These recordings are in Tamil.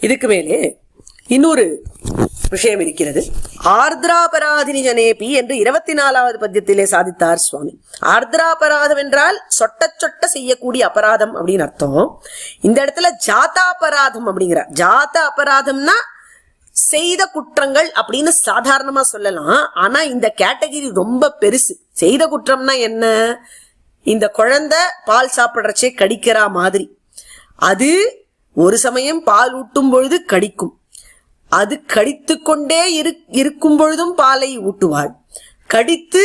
இதுக்கு மேலே இன்னொரு விஷயம் இருக்கிறது. ஆர்திராபராதினி ஜனேபி என்று இருபத்தி நாலாவது பத்தியத்திலே சாதித்தார் சுவாமி. ஆர்திராபராதம் என்றால் சொட்ட சொட்ட செய்யக்கூடிய அபராதம் அப்படின்னு அர்த்தம். இந்த இடத்துல ஜாதாபராதம் அப்படிங்கிறார் ஜாத அபராதம்னா செய்த குற்றங்கள் அப்படின்னு சாதாரணமா சொல்லலாம். ஆனா இந்த கேட்டகிரி ரொம்ப பெருசு. செய்த குற்றம்னா என்ன? இந்த குழந்தை பால் சாப்பிடுறச்சே கடிக்கிறா மாதிரி. அது ஒரு சமயம் பால் ஊட்டும் பொழுது கடிக்கும். அது கடித்து கொண்டே இரு இருக்கும் பொழுதும் பாலை ஊட்டுவாள். கடித்து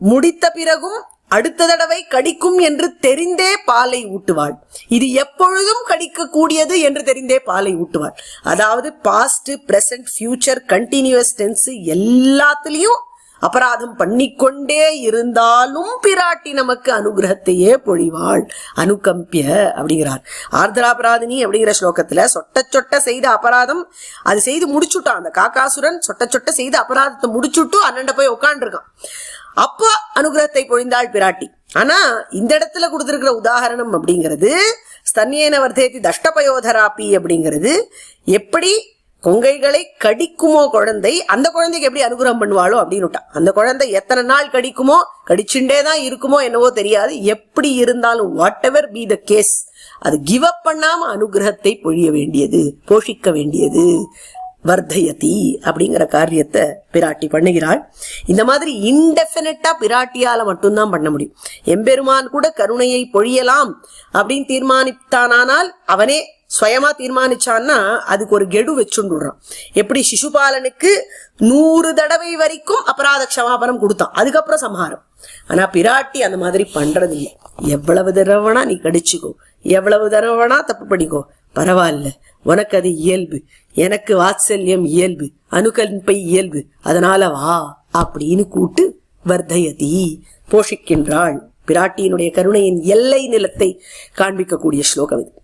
முடித்த பிறகும் அடுத்த தடவை கடிக்கும் என்று தெரிந்தே பாலை ஊட்டுவாள். இது எப்பொழுதும் கடிக்கக்கூடியது என்று தெரிந்தே பாலை ஊட்டுவாள். அதாவது past present future continuous tense எல்லாத்துலேயும் அபராதம் பண்ணிக்கொண்டே இருந்தாலும் பிராட்டி நமக்கு அனுகிரகத்தையே பொழிவாள். அனுகம்பிய அப்படிங்கிறார். ஆர்திராபராதினி அப்படிங்கிற ஸ்லோகத்துல சொட்ட சொட்ட செய்த அபராதம் அது செய்து முடிச்சுட்டான். அந்த காக்காசுரன் சொட்ட சொட்ட செய்த அபராதத்தை முடிச்சுட்டு அண்ணண்ட போய் உட்காந்துருக்கான் அப்போ அனுகிரகத்தை பொழிந்தாள் பிராட்டி. ஆனா இந்த இடத்துல கொடுத்திருக்கிற உதாகரணம் அப்படிங்கிறது ஸ்தன்யேன வர்த்தேதி தஷ்டபயோதராப்பி அப்படிங்கிறது. எப்படி கொங்கைகளை கடிக்குமோ குழந்தை அந்த குழந்தைக்கு எப்படி அனுகிரகம் பண்ணுவாளோ அப்படின்னு அந்த குழந்தை எத்தனை நாள் கடிக்குமோ கடிச்சுண்டே தான் இருக்குமோ என்னவோ தெரியாது. எப்படி இருந்தாலும் whatever be the case அது கிவ் அப் பண்ணாம அனுகிரகத்தை பொழிய வேண்டியது போஷிக்க வேண்டியது. வர்தயதி அப்படிங்கிற காரியத்தை பிராட்டி பண்ணுகிறாள். இந்த மாதிரி இன்டெஃபினட்டா பிராட்டியால மட்டும்தான் பண்ண முடியும். எம்பெருமான் கூட கருணையை பொழியலாம் அப்படின்னு தீர்மானித்தானால் அவனே சுயமா தீர்மானிச்சான்னா அதுக்கு ஒரு கெடு வச்சுடுறான் எப்படி சிசுபாலனுக்கு நூறு தடவை வரைக்கும் அபராத க்ஷமாபனம் கொடுத்தான். அதுக்கப்புறம் சம்ஹாரம். ஆனா பிராட்டி அந்த மாதிரி பண்றது இல்லை எவ்வளவு தடவைனா நீ கடிச்சுக்கோ. எவ்வளவு தடவைனா தப்பு பண்ணிக்கோ. பரவாயில்ல. உனக்கு அது இயல்பு. எனக்கு வாத்சல்யம் இயல்பு. அணுகல்பை இயல்பு. அதனால வா அப்படின்னு கூட்டு வர்தயதி போஷிக்கின்றாள். பிராட்டியினுடைய கருணையின் எல்லை நிலத்தை காண்பிக்கக்கூடிய ஸ்லோகம் இது.